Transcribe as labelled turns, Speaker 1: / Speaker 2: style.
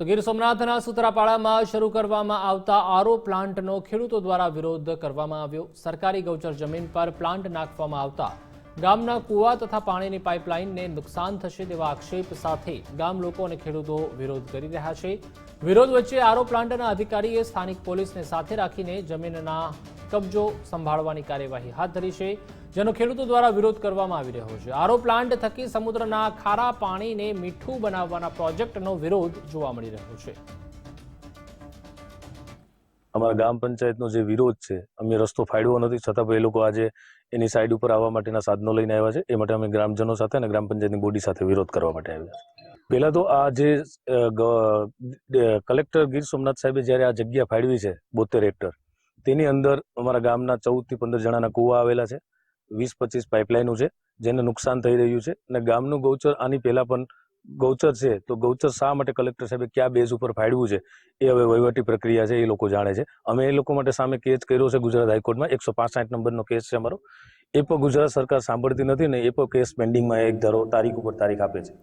Speaker 1: તો ગીર સોમનાથના સુત્રાપાડામાં શરૂ કરવામાં આવતા આરો પ્લાન્ટનો ખેડૂતો દ્વારા વિરોધ કરવામાં આવ્યો. સરકારી ગૌચર જમીન પર પ્લાન્ટ નાખવામાં આવતા ગામના કુવા તથા પાણીની પાઇપલાઇનને નુકસાન થશે તેવા આક્ષેપ સાથે ગામ લોકો અને ખેડૂતો વિરોધ કરી રહ્યા છે. વિરોધ વચ્ચે આરો પ્લાન્ટના અધિકારીએ સ્થાનિક પોલીસને સાથે રાખીને જમીનના કબજો સંભાળવાની કાર્યવાહી હાથ ધરી છે, જેનો ખેડૂતો દ્વારા વિરોધ કરવામાં આવી રહ્યો છે. આરો પ્લાન્ટ થકી સમુદ્રના ખારા પાણીને મીઠું બનાવવાના પ્રોજેક્ટનો વિરોધ જોવા મળી રહ્યો છે.
Speaker 2: અમારા ગ્રામ પંચાયતનો જે વિરોધ છે, અમે રસ્તો ફાળવો નથી, છતાં પણ એ લોકો આજે એની સાઈડ ઉપર આવવા માટેના સાધનો લઈને આવ્યા છે. એ માટે અમે ગ્રામજનો સાથે અને ગ્રામ પંચાયતની બોડી સાથે વિરોધ કરવા માટે આવ્યા છે. પહેલાં તો આ જે કલેક્ટર ગીર સોમનાથ સાહેબે જ્યારે આ જગ્યા ફાળવી છે, બોતેર હેક્ટર, તેની અંદર અમારા ગામના ચૌદથી પંદર જણાના કૂવા આવેલા છે. વીસ પચીસ પાઇપલાઇનો છે, જેને નુકસાન થઈ રહ્યું છે. અને ગામનું ગૌચર આની પહેલાં પણ ગૌચર છે, તો ગૌચર શા માટે કલેક્ટર સાહેબે કયા બેઝ ઉપર ફાળવ્યું છે? એ હવે વહીવટી પ્રક્રિયા છે, એ લોકો જાણે છે. અમે એ લોકો માટે સામે કેસ કર્યો છે ગુજરાત હાઈકોર્ટમાં. એકસો પાસઠ નંબરનો કેસ છે અમારો. એ પણ ગુજરાત સરકાર સાંભળતી નથી ને એ પણ કેસ પેન્ડિંગમાં એક ધારો તારીખ ઉપર તારીખ આપે છે.